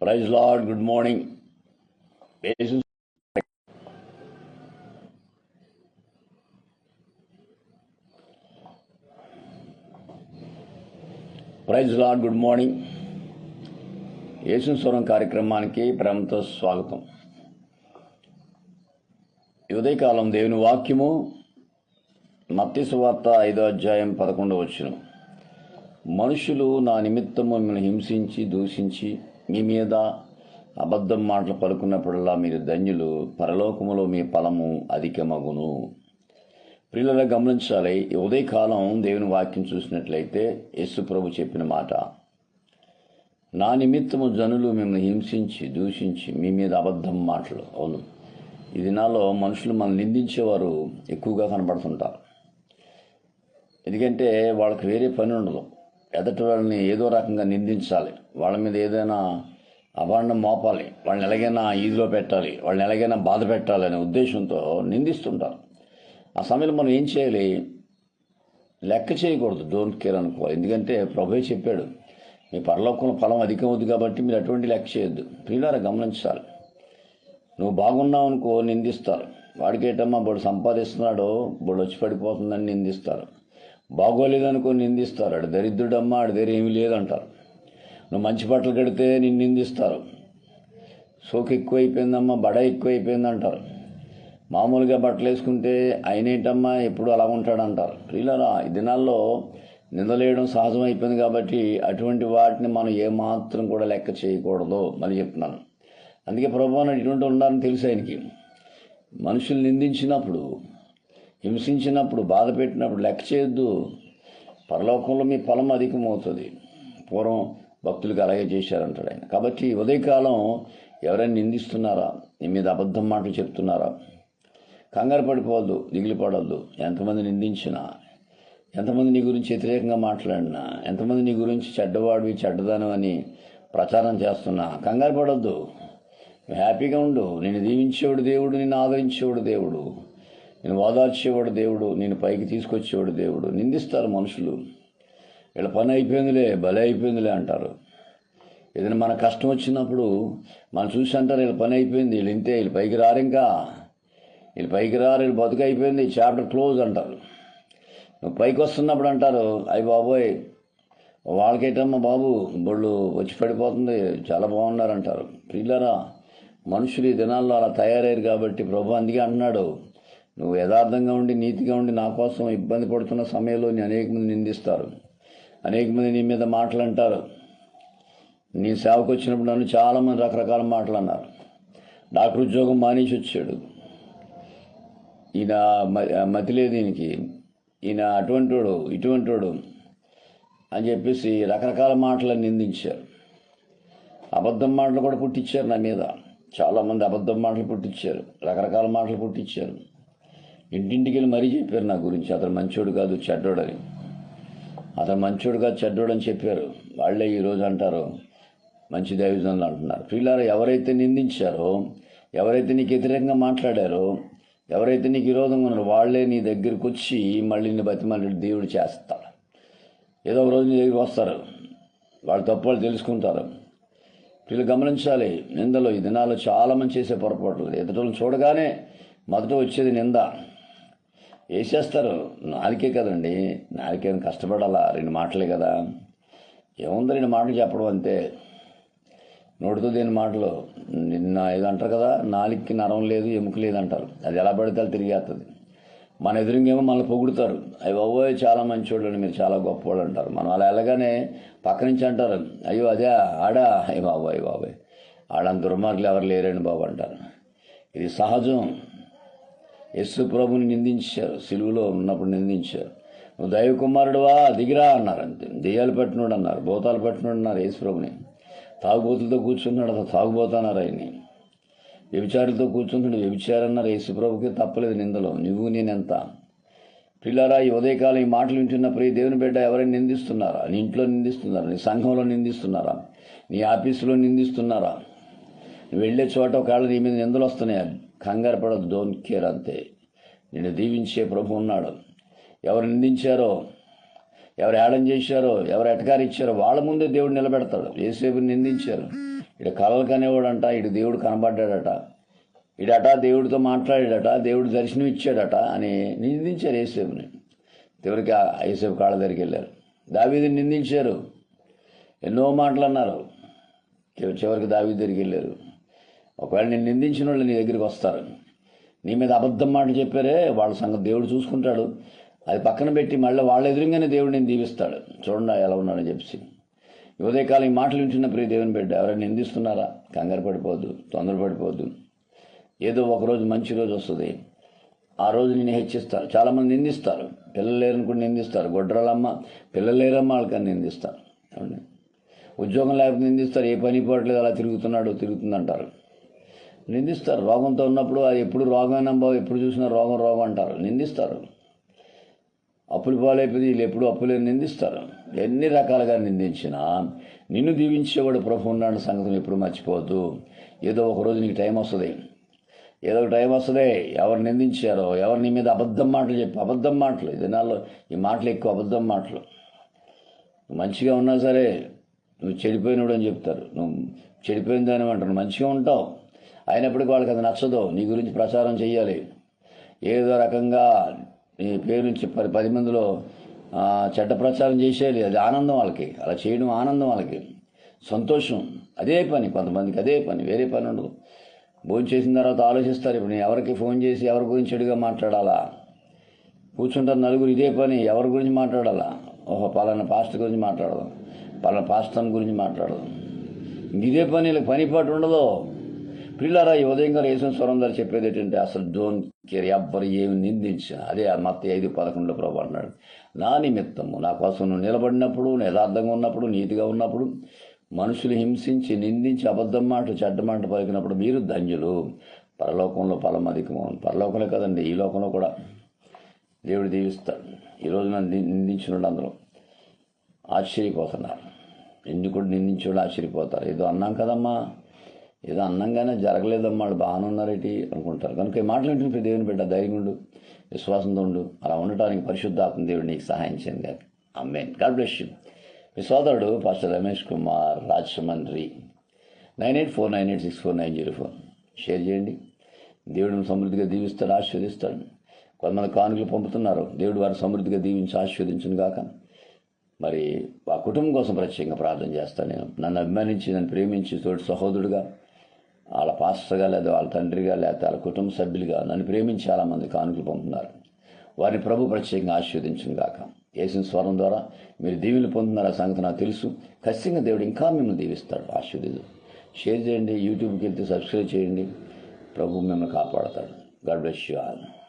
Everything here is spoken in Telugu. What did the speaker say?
Praise Lord good morning praise Lord good morning Yesuswaram కార్యక్రమానికి ప్రేమతో స్వాగతం. ఉదయకాలం దేవుని వాక్యము మత్తి సువార్త ఐదో అధ్యాయం పదకొండవ వచ్చిన మనుషులు నా నిమిత్తం మిమ్మల్ని హింసించి దూషించి మీ మీద అబద్ధం మాటలు పలుకున్నప్పుడల్లా మీరు ధన్యులు పరలోకములో మీ ఫలము అధికమగును. ప్రియులరా గమనించాలి ఈ ఉదయకాలం దేవుని వాక్యం చూసినట్లయితే యేసు ప్రభు చెప్పిన మాట. నా నిమిత్తము జనులు మిమ్మల్ని హింసించి దూషించి మీ మీద అబద్ధం మాటలు. అవును. ఈ దినాల్లో మనుషులు మనం నిందించేవారు ఎక్కువగా కనబడుతుంటారు. ఎందుకంటే వాళ్ళకి వేరే పని ఉండదు. ఎదటి వాళ్ళని ఏదో రకంగా నిందించాలి. వాళ్ళ మీద ఏదైనా అభాండం మోపాలి. వాళ్ళని ఎలాగైనా ఈదిలో పెట్టాలి. వాళ్ళని ఎలాగైనా బాధ పెట్టాలి అనే ఉద్దేశంతో నిందిస్తుంటారు. ఆ సమయంలో మనం ఏం చేయాలి? లెక్క చేయకూడదు. డోంట్ కేర్ అనుకోవాలి. ఎందుకంటే ప్రభువే చెప్పాడు మీ పరలోకంలో ఫలం అధికం అవుతుంది కాబట్టి మీరు అటువంటి లెక్క చేయొద్దు. ప్రియులారా గమనించాలి. నువ్వు బాగున్నావు అనుకో నిందిస్తారు. వాడికేటమ్మా బడు సంపాదిస్తున్నాడో బడు వచ్చి పడిపోతుందని నిందిస్తారు. బాగోలేదనుకో నిందిస్తారు. ఆడు దరిద్రుడమ్మా ఆడి దగ్గర ఏమీ లేదంటారు. నువ్వు మంచి బట్టలు కడితే నిన్ను నిందిస్తారు. సోకు ఎక్కువైపోయిందమ్మా బడ ఎక్కువైపోయింది అంటారు మామూలుగా బట్టలు వేసుకుంటే ఆయనేంటమ్మా ఎప్పుడు అలా ఉంటాడంటారు. ప్రియులరా ఈ దినాల్లో నిందలేయడం సహజం అయిపోయింది కాబట్టి అటువంటి వాటిని మనం ఏమాత్రం కూడా లెక్క చేయకూడదు మళ్ళీ చెప్తున్నాను. అందుకే ప్రభావం ఇటువంటి ఉండాలని తెలుసు ఆయనకి. మనుషులు నిందించినప్పుడు హింసించినప్పుడు బాధ పెట్టినప్పుడు లెక్క చేయొద్దు. పరలోకంలో మీ ఫలం అధికమవుతుంది. పూర్వం భక్తులకు అలాగే చేశారంటాడు ఆయన. కాబట్టి ఉదయకాలం ఎవరైనా నిందిస్తున్నారా? నీ మీద అబద్ధం మాటలు చెప్తున్నారా? కంగారు పడిపోవద్దు దిగులు పడవద్దు ఎంతమంది నిందించినా ఎంతమంది నీ గురించి వ్యతిరేకంగా మాట్లాడినా ఎంతమంది నీ గురించి చెడ్డవాడివి చెడ్డదానం అని ప్రచారం చేస్తున్నా కంగారు పడవద్దు హ్యాపీగా ఉండు. నేను దీవించేవాడు దేవుడు నిన్ను ఆదరించేవాడు దేవుడు. నేను వాదార్చేవాడు దేవుడు నేను పైకి తీసుకొచ్చేవాడు దేవుడు నిందిస్తారు మనుషులు. వీళ్ళ పని అయిపోయిందిలే బలే అయిపోయిందిలే అంటారు. ఏదైనా మన కష్టం వచ్చినప్పుడు మనం చూసి అంటారు వీళ్ళ పని అయిపోయింది వీళ్ళు ఇంతే వీళ్ళు పైకి రారు ఇంకా. వీళ్ళు పైకి రారు వీళ్ళు బతుకు అయిపోయింది చాప్టర్ క్లోజ్ అంటారు. నువ్వు పైకి వస్తున్నప్పుడు అంటారు అయ్యి బాబోయ్ వాళ్ళకేటమ్మా బాబు బళ్ళు వచ్చి పడిపోతుంది చాలా బాగున్నారంటారు పిల్లరా మనుషులు ఈ దినాల్లో అలా తయారయ్యారు కాబట్టి ప్రభు అందుకే అంటున్నాడు నువ్వు యథార్థంగా ఉండి నీతిగా ఉండి నా కోసం ఇబ్బంది పడుతున్న సమయంలో నీ అనేక మంది నిందిస్తారు. అనేక మంది నీ మీద మాటలు అంటారు నీ సేవకు వచ్చినప్పుడు నన్ను చాలామంది రకరకాల మాటలు అన్నారు డాక్టర్ ఉద్యోగం మానేసి వచ్చాడు ఈయన మతి లేదు ఈయనకి. ఈయన అటువంటి వాడు ఇటువంటి వాడు అని చెప్పేసి రకరకాల మాటలను నిందించారు. అబద్ధం మాటలు కూడా పుట్టించారు నా మీద. చాలామంది అబద్ధం మాటలు పుట్టించారు రకరకాల మాటలు పుట్టించారు ఇంటింటికి వెళ్ళి మరీ చెప్పారు నా గురించి. అతను మంచోడు కాదు చెడ్డోడని. అతను మంచోడు కాదు చెడ్డోడని చెప్పారు. వాళ్ళే ఈరోజు అంటారు మంచి దైవజనులు అంటున్నారు. పిల్లలు ఎవరైతే నిందించారో ఎవరైతే నీకు వ్యతిరేకంగా మాట్లాడారో ఎవరైతే నీకు విరోధంగా ఉన్నారో వాళ్ళే నీ దగ్గరికి వచ్చి మళ్ళీ నీ బతిమాలి దేవుడు చేస్తాడు. ఏదో ఒక రోజు నీ దగ్గరికి వస్తారు. వాళ్ళ తప్పు వాళ్ళు తెలుసుకుంటారు. వీళ్ళు గమనించాలి నిందలో ఈ దినాల్లో చాలామంది చేసే పొరపాట్లు. ఎదుటోళ్ళని చూడగానే మొదట వచ్చేది నింద. వేసేస్తారు. నాలుకే కదండి. నాలుకేం కష్టపడాలా? రెండు మాటలే కదా. ఏముంది రెండు మాటలు చెప్పడం అంతే. నోటితో దేని మాటలు. నిన్న ఏదో అంటారు కదా నాలుగుకి నరం లేదు ఎముక లేదు అంటారు. అది ఎలా పడితే అది తిరిగేస్తుంది మన ఎదురుగేమో మనల్ని పొగుడుతారు. అవి బాబోయ్ చాలా మంచివాళ్ళు మీరు చాలా గొప్పవాళ్ళు అంటారు. మనం అలా వెళ్ళగానే పక్క నుంచి అంటారు అయ్యో అదే ఆడా? అయ్యి బాబోయ్ బాబోయ్. ఆడంత దుర్మార్గులు ఎవరు లేరండి బాబు అంటారు. ఇది సహజం. యస్సు ప్రభుని నిందించారు. సిలువులో ఉన్నప్పుడు నిందించారు. నువ్వు దైవ కుమారుడువా దిగిరా అన్నారు అంతే. దెయ్యాలు పట్టినోడు అన్నారు. భూతాలు పట్టినోడు అన్నారు యేసు ప్రభుని. తాగుబోతులతో కూర్చున్నాడు అసలు తాగుబోతున్నారు ఆయన్ని. వ్యభిచారులతో కూర్చుంటున్నాడు. వ్యభిచారన్నారు యేసు ప్రభుకి. తప్పలేదు నిందలో. నువ్వు నేనెంత? పిల్లరా ఈ ఉదయకాలం ఈ మాటలు వింటున్న ప్రియ దేవుని బిడ్డ ఎవరైనా నిందిస్తున్నారా? నీ ఇంట్లో నిందిస్తున్నారా? నీ సంఘంలో నిందిస్తున్నారా? నీ ఆఫీసులో నిందిస్తున్నారా? నువ్వు వెళ్ళే చోట ఒకవేళ నీ మీద నిందలు వస్తున్నాయి? కంగారు పడదు డోంట్ కేర్ అంతే. నిన్ను దీవించే ప్రభు ఉన్నాడు. ఎవరు నిందించారో ఎవరు ఏడం చేశారో ఎవరు ఎటకారు ఇచ్చారో వాళ్ళ ముందే దేవుడు నిలబెడతాడు. ఏసేపుని నిందించారు. ఇటు కలలు కనేవాడంట ఇటు దేవుడు కనబడ్డాడట. ఇడట దేవుడితో మాట్లాడాడట దేవుడు దర్శనం ఇచ్చాడట అని నిందించారు ఏసేపుని చివరికి ఆ ఏసేపు కాళ్ళ దగ్గరికి వెళ్ళారు. దావీదిని నిందించారు. ఎన్నో మాటలు అన్నారు. చివరికి దావీ దగ్గరికి వెళ్ళారు. ఒకవేళ నేను నిందించిన వాళ్ళు నీ దగ్గరికి వస్తారు. నీ మీద అబద్ధం మాట చెప్పారే వాళ్ళ సంగతి దేవుడు చూసుకుంటాడు. అది పక్కన పెట్టి మళ్ళీ వాళ్ళ ఎదురుగానే దేవుడు నేను దీవిస్తాడు. చూడండి ఎలా ఉన్నాడని చెప్పి ఉదయకాలం ఈ మాటలు వింటున్న ప్రియ దేవుని బిడ్డ ఎవరైనా నిందిస్తున్నారా? కంగారు పడిపోద్దు తొందర పడిపోద్దు ఏదో ఒక రోజు మంచి రోజు వస్తుంది. ఆ రోజు నేను హెచ్చిస్తారు. చాలామంది నిందిస్తారు. పిల్లలు లేరనుకుని కూడా నిందిస్తారు. గొడ్రలమ్మ పిల్లలు లేరమ్మ వాళ్ళకని నిందిస్తారు. ఉద్యోగం లేకపోతే నిందిస్తారు. ఏ పని పోవట్లేదు అలా తిరుగుతున్నాడు తిరుగుతుందంటారు. నిందిస్తారు. రోగంతో ఉన్నప్పుడు అది ఎప్పుడు రోగమైన బాబు ఎప్పుడు చూసినా రోగం రోగం అంటారు. నిందిస్తారు. అప్పులు పాలైపోయి వీళ్ళు ఎప్పుడు అప్పులే నిందిస్తారు. ఎన్ని రకాలుగా నిందించినా నిన్ను దీవించేవాడు ప్రభు ఉన్నాడు సంగతిని ఎప్పుడు మర్చిపోవద్దు. ఏదో ఒక రోజు నీకు టైం వస్తుంది. ఏదో ఒక టైం వస్తుంది. ఎవరు నిందించారో ఎవరు నీ మీద అబద్ధం మాటలు చెప్పి అబద్ధం మాటలు. ఈ దినాల్లో ఈ మాటలు ఎక్కువ అబద్ధం మాటలు. మంచిగా ఉన్నా సరే నువ్వు చెడిపోయినాడు అని చెప్తారు. నువ్వు చెడిపోయిన దాని అంటారు మంచిగా ఉంటావు. అయినప్పటికీ వాళ్ళకి అది నచ్చదు. నీ గురించి ప్రచారం చేయాలి ఏదో రకంగా నీ పేరు నుంచి పది పది మందిలో చెడ్డ ప్రచారం చేసేయాలి. అది ఆనందం వాళ్ళకి. అలా చేయడం ఆనందం వాళ్ళకి. సంతోషం. అదే పని. కొంతమందికి అదే పని. వేరే పని ఉండదు. భోజనం చేసిన తర్వాత ఆలోచిస్తారు. ఇప్పుడు నేను ఎవరికి ఫోన్ చేసి ఎవరి గురించి చెడుగా మాట్లాడాలా? కూర్చుంటారు నలుగురు ఇదే పని. ఎవరి గురించి మాట్లాడాలా? ఓహో పలానా పాస్టర్ గురించి మాట్లాడదాం. పలానా పాస్టర్ గురించి మాట్లాడదాం. ఇంక ఇదే పని. వీళ్ళకి పని పాటు ఉండదు. పిల్లరా ఈ ఉదయం గారు వేసిన స్వరం ద్వారా చెప్పేది ఏంటంటే అసలు డోన్ కేర్ ఎవ్వరు ఏమి నిందించిన అదే మత్త ఐదు పదకొండులో ప్రభు అన్నాడు నా నిమిత్తము నా కోసం నువ్వు నిలబడినప్పుడు యథార్థంగా ఉన్నప్పుడు నీతిగా ఉన్నప్పుడు మనుషులు హింసించి నిందించి అబద్ధం మాట చెడ్డ మాట పలికినప్పుడు మీరు ధన్యులు. పరలోకంలో ఫలం అధికము పరలోకంలో కదండి ఈ లోకంలో కూడా దేవుడు దీవిస్తాడు. ఈరోజు నన్ను నిందించిన అందరూ ఆశ్చర్యపోతున్నారు. ఎందుకు కూడా ఆశ్చర్యపోతారు? ఏదో అన్నాం కదమ్మా. ఏదో అన్నంగానే జరగలేదమ్మా వాళ్ళు బాగానే ఉన్నారేటి అనుకుంటారు. కనుక ఈ మాటలు వింటున్న దేవుని బిడ్డ ధైర్యం ఉండు విశ్వాసంతో ఉండు అలా ఉండటానికి పరిశుద్ధాత్మ దేవుడు నీకు సహాయం చేయండి. కాక అమ్మేన్ గాడ్ బ్లెస్ యూ. మీ సోదరుడు pastor Ramesh Kumar Rajahmundry. Nine eight four nine eight six four nine zero four. Share చేయండి. దేవుడిని సమృద్ధిగా దీవిస్తాడు ఆశీర్వదిస్తాడు. కొంతమంది కానుకలు పంపుతున్నారు. దేవుడు వారు సమృద్ధిగా దీవించి ఆశీర్వదించను గాక. మరి ఆ కుటుంబం కోసం ప్రత్యేకంగా ప్రార్థన చేస్తాను నేను. నన్ను అభిమానించి నన్ను ప్రేమించి తోటి సహోదరుడుగా వాళ్ళ పాస్టర్గా లేదా వాళ్ళ తండ్రిగా లేదా వాళ్ళ కుటుంబ సభ్యులుగా నన్ను ప్రేమించి చాలామంది కానుకలు పంపుతున్నారు. వారిని ప్రభు ప్రత్యేకంగా ఆశీర్వదించిన గాక. వేసిన స్వరం ద్వారా మీరు దీవెనలు పొందుతున్నారు ఆ సంగతి నాకు తెలుసు. ఖచ్చితంగా దేవుడు ఇంకా మిమ్మల్ని దీవిస్తాడు. ఆశీర్వదించు. షేర్ చేయండి. యూట్యూబ్కి వెళ్తే సబ్స్క్రైబ్ చేయండి. ప్రభు మిమ్మల్ని కాపాడతాడు. God bless you all.